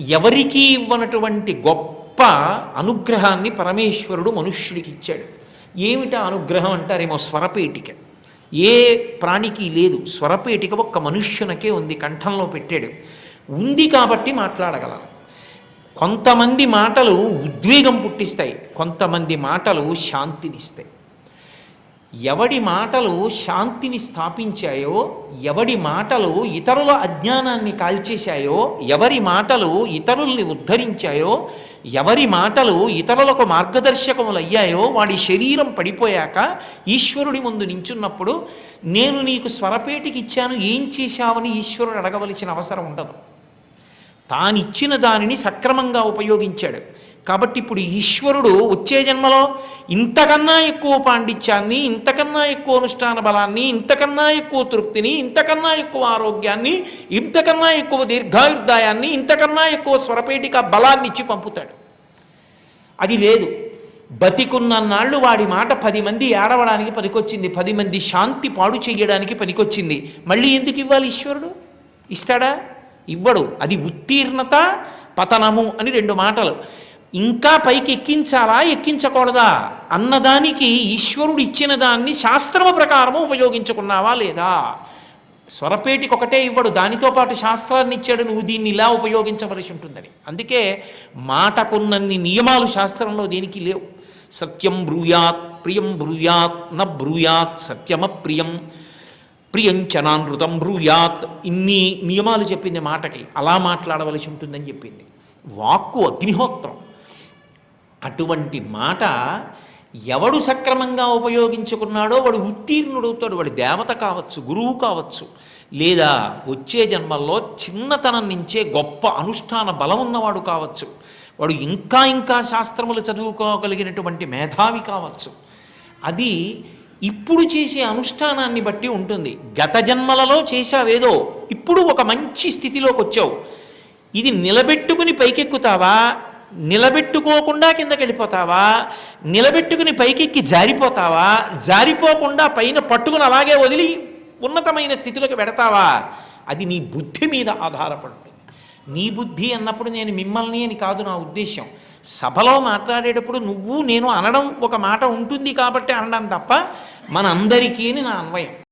ఎవరికీ ఇవ్వనటువంటి గొప్ప అనుగ్రహాన్ని పరమేశ్వరుడు మనుష్యుడికి ఇచ్చాడు. ఏమిటా అనుగ్రహం అంటారేమో స్వరపేటిక. ఏ ప్రాణికి లేదు స్వరపేటిక ఒక్క మనుష్యునకే ఉంది కంఠంలో పెట్టాడు. ఉంది కాబట్టి మాట్లాడగలను కొంతమంది మాటలు ఉద్వేగం పుట్టిస్తాయి కొంతమంది మాటలు శాంతినిస్తాయి. ఎవడి మాటలు శాంతిని స్థాపించాయో ఎవడి మాటలు ఇతరుల అజ్ఞానాన్ని కాల్చేశాయో ఎవరి మాటలు ఇతరుల్ని ఉద్ధరించాయో ఎవరి మాటలు ఇతరులకు మార్గదర్శకములయ్యాయో వాడి శరీరం పడిపోయాక ఈశ్వరుడి ముందు నించున్నప్పుడు నేను నీకు స్వరపేటికి ఇచ్చాను ఏం చేశావని ఈశ్వరుడు అడగవలసిన అవసరం ఉండదు. తానిచ్చిన దానిని సక్రమంగా ఉపయోగించాడు. కాబట్టి ఇప్పుడు ఈశ్వరుడు వచ్చే జన్మలో ఇంతకన్నా ఎక్కువ పాండిత్యాన్ని ఇంతకన్నా ఎక్కువ అనుష్ఠాన బలాన్ని ఇంతకన్నా ఎక్కువ తృప్తిని ఇంతకన్నా ఎక్కువ ఆరోగ్యాన్ని ఇంతకన్నా ఎక్కువ దీర్ఘాయుర్దాయాన్ని ఇంతకన్నా ఎక్కువ స్వరపేటిక బలాన్ని ఇచ్చి పంపుతాడు. అది లేదు. బతికున్న నాళ్ళు వాడి మాట పది మంది ఏడవడానికి పనికొచ్చింది. పది మంది శాంతి పాడు చేయడానికి పనికొచ్చింది. మళ్ళీ ఎందుకు ఇవ్వాలి ఈశ్వరుడు? ఇస్తాడా? ఇవ్వడు. అది ఉత్తీర్ణత పతనము అని రెండు మాటలు. ఇంకా పైకి ఎక్కించాలా ఎక్కించకూడదా? అన్నదానికి ఈశ్వరుడు ఇచ్చిన దాన్ని శాస్త్రము ప్రకారము ఉపయోగించుకున్నావా లేదా? స్వరపేటికి ఒకటే ఇవ్వడు. దానితో పాటు శాస్త్రాన్ని ఇచ్చాడు. నువ్వు దీన్ని ఇలా ఉపయోగించవలసి ఉంటుందని. అందుకే మాటకున్నన్ని నియమాలు శాస్త్రంలో దేనికి లేవు. సత్యం బ్రూయాత్ ప్రియం బ్రూయాత్ న బ్రూయాత్ సత్యమ ప్రియం ప్రియంచనానృతం బ్రూయాత్. ఇన్ని నియమాలు చెప్పింది మాటకి. అలా మాట్లాడవలసి ఉంటుందని చెప్పింది. వాక్కు అగ్నిహోత్రం. అటువంటి మాట ఎవడు సక్రమంగా ఉపయోగించుకున్నాడో వాడు ఉత్తీర్ణుడవుతాడు. వాడు దేవత కావచ్చు గురువు కావచ్చు. లేదా వచ్చే జన్మల్లో చిన్నతనం నుంచే గొప్ప అనుష్ఠాన బలం ఉన్నవాడు కావచ్చు. వాడు ఇంకా ఇంకా శాస్త్రములు చదువుకోగలిగినటువంటి మేధావి కావచ్చు. అది ఇప్పుడు చేసే అనుష్ఠానాన్ని బట్టి ఉంటుంది. గత జన్మలలో చేశావేదో ఇప్పుడు ఒక మంచి స్థితిలోకి వచ్చావు ఇది నిలబెట్టుకుని పైకెక్కుతావా? నిలబెట్టుకోకుండా కిందకి వెళ్ళిపోతావా నిలబెట్టుకుని పైకెక్కి జారిపోతావా? జారిపోకుండా పైన పట్టుకుని అలాగే వదిలి ఉన్నతమైన స్థితిలోకి పెడతావా అది నీ బుద్ధి మీద ఆధారపడుతుంది. నీ బుద్ధి అన్నప్పుడు నేను మిమ్మల్ని అని కాదు నా ఉద్దేశం సభలో మాట్లాడేటప్పుడు నువ్వు నేను అనడం ఒక మాట ఉంటుంది కాబట్టి అనడం తప్ప మనందరికీ అని నా అన్వయం.